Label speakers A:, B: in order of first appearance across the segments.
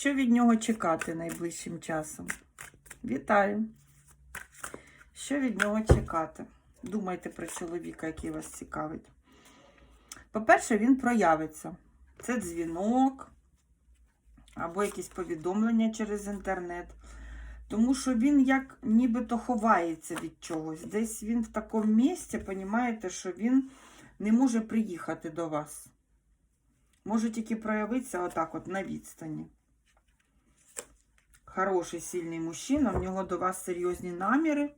A: Що від нього чекати найближчим часом? Вітаю! Що від нього чекати? Думайте про чоловіка, який вас цікавить. По-перше, він проявиться. Це дзвінок або якісь повідомлення через інтернет. Тому що він як нібито ховається від чогось. Десь він в такому місці, понімаєте, що він не може приїхати до вас. Може тільки проявитися отак от на відстані. Хороший, сильний мужчина, в нього до вас серйозні наміри.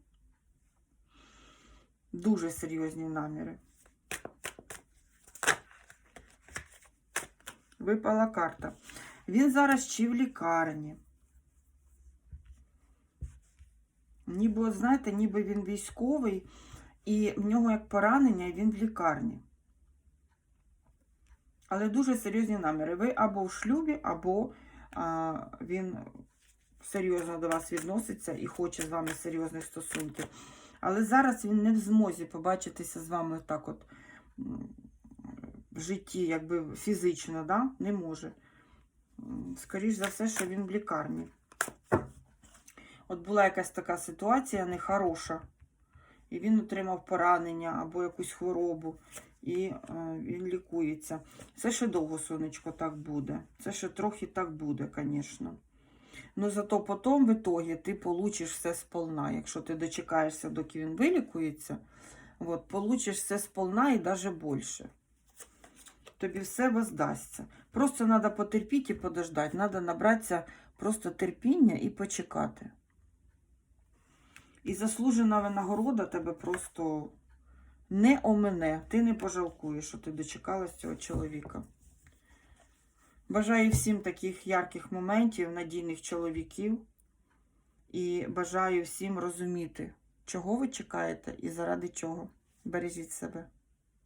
A: Дуже серйозні наміри. Випала карта. Він зараз чи в лікарні. Ніби, знаєте, ніби він військовий, і в нього як поранення, і він в лікарні. Але дуже серйозні наміри. Ви або в шлюбі, або а, він серйозно до вас відноситься і хоче з вами серйозних стосунків. Але зараз він не в змозі побачитися з вами так от в житті, якби фізично, да? не може. М, Скоріш за все, що він в лікарні. От була якась така ситуація нехороша, і він отримав поранення або якусь хворобу, і е, він лікується. Це ще довго, сонечко, так буде. Це ще трохи так буде, звісно. Ну, зато потім, в итоге, ти получиш все сполна. Якщо ти дочекаєшся, доки він вилікується, от, получиш все сполна і навіть більше. Тобі все воздасться. Просто треба потерпіти і подождати. Треба набратися просто терпіння і почекати. І заслужена винагорода тебе просто не омене. Ти не пожалкуєш, що ти дочекалась цього чоловіка. Бажаю всім таких ярких моментів, надійних чоловіків. І бажаю всім розуміти, чого ви чекаєте і заради чого. Бережіть себе.